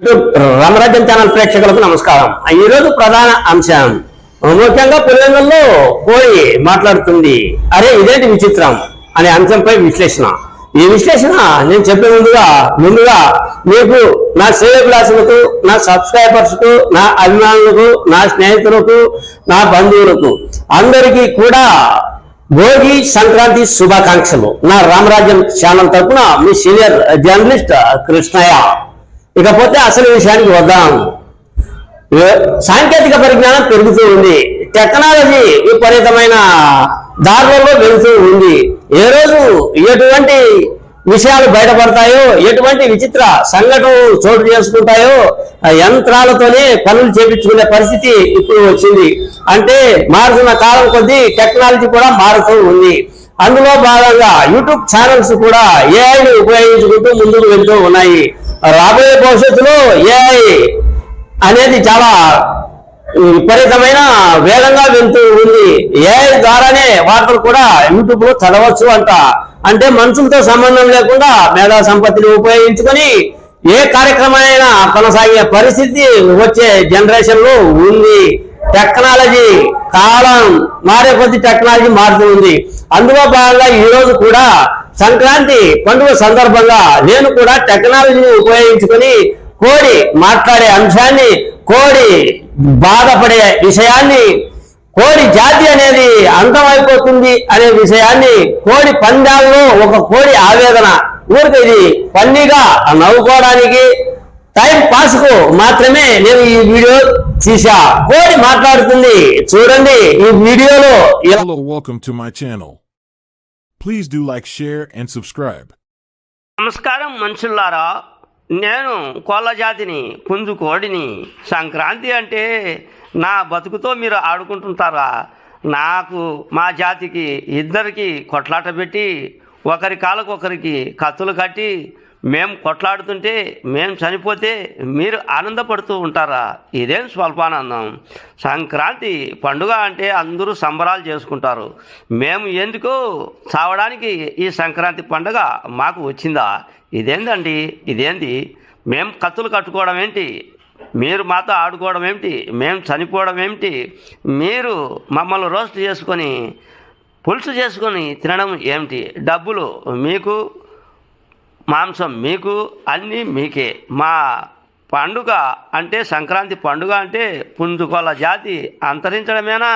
రామరాజ్యం channel ప్రేక్షకులకు నమస్కారం. ఈ రోజు ప్రధాన అంశం. ముఖ్యంగా పులివెందుల్లో కోడి మాట్లాడుతుంది. అరే ఇదేంటి విచిత్రం? అనే అంశంపై విశ్లేషణ. ఈ విశ్లేషణ నేను చెప్పే ముందుగా ముందుగా మీకు నా శ్రేయభిలాషులకు నా సబ్స్క్రైబర్స్కు నా అభిమానులకు నా స్నేహితులకు నా బంధువులకు అందరికీ కూడా భోగి సంక్రాంతి శుభాకాంక్షలు. నా రామరాజ్యం ఛానల్ తరపున మీ సీనియర్ జర్నలిస్ట్ కృష్ణయ్య. ఇకపోతే అసలు విషయానికి వద్దాం. సాంకేతిక పరిజ్ఞానం పెరుగుతూ ఉంది. టెక్నాలజీ విపరీతమైన దారులలో వెళుతూ ఉంది. ఏ రోజు ఎటువంటి విషయాలు బయటపడతాయో ఎటువంటి విచిత్ర సంఘటనలు చోటు చేసుకుంటాయో యంత్రాలతోనే పనులు చేపించుకునే పరిస్థితి ఇప్పుడు వచ్చింది. అంటే మారుతున్న కాలం కొద్దీ టెక్నాలజీ కూడా మారుతూ ఉంది. అందులో భాగంగా యూట్యూబ్ ఛానల్స్ కూడా ఏఐని ఉపయోగించుకుంటూ ముందుకు వెళ్తూ ఉన్నాయి. రాబోయే భవిష్యత్తులో ఏఐ అనేది చాలా విపరీతమైన వేగంగా వెళ్తూ ఉంది. ఏఐ ద్వారానే వార్తలు కూడా యూట్యూబ్లో చదవచ్చు అంట. అంటే మనుషులతో సంబంధం లేకుండా మేధా సంపత్తిని ఉపయోగించుకొని ఏ కార్యక్రమైనా కొనసాగే పరిస్థితి వచ్చే జనరేషన్లో ఉంది. టెక్నాలజీ కాలం మారే కొద్ది టెక్నాలజీ మారుతూ ఉంది. అందులో భాగంగా ఈ రోజు కూడా సంక్రాంతి పండుగ సందర్భంగా నేను కూడా టెక్నాలజీని ఉపయోగించుకొని కోడి మాట్లాడే అంశాన్ని కోడి బాధపడే విషయాన్ని కోడి జాతి అనేది అంతమైపోతుంది అనే విషయాన్ని కోడి పందాల్లో ఒక కోడి ఆవేదన. ఊరికి ఇది ఫన్నీగా నవ్వుకోవడానికి టైం పాస్కు మాత్రమే నేను ఈ వీడియో తీసా కోడి మాట్లాడుతుంది. చూడండి ఈ వీడియోలో please do like share and subscribe నమస్కారం మనుషుల్లారా. నేను కోళ్ళ జాతిని పుంజు కోడిని. సంక్రాంతి అంటే నా బతుకుతో మీరు ఆడుకుంటుంటారా? నాకు మా జాతికి ఇద్దరికి కొట్లాట పెట్టి ఒకరి కాలకు ఒకరికి కత్తులు కట్టి మేము కొట్లాడుతుంటే మేము చనిపోతే మీరు ఆనందపడుతూ ఉంటారా? ఇదేం స్వల్పానందం. సంక్రాంతి పండుగ అంటే అందరూ సంబరాలు చేసుకుంటారు. మేము ఎందుకు? చావడానికి ఈ సంక్రాంతి పండుగ మాకు వచ్చిందా? ఇదేందండి? ఇదేంది? మేము కత్తులు కట్టుకోవడం ఏంటి? మీరు మాతో ఆడుకోవడం ఏమిటి మేము చనిపోవడం ఏమిటి మీరు మమ్మల్ని రోస్ట్ చేసుకొని పులుసు చేసుకొని తినడం ఏమిటి డబ్బులు మీకు మాంసం మీకు అన్నీ మీకే. మా పండుగ అంటే సంక్రాంతి పండుగ అంటే పుంజుకోళ్ళ జాతి అంతరించడమేనా?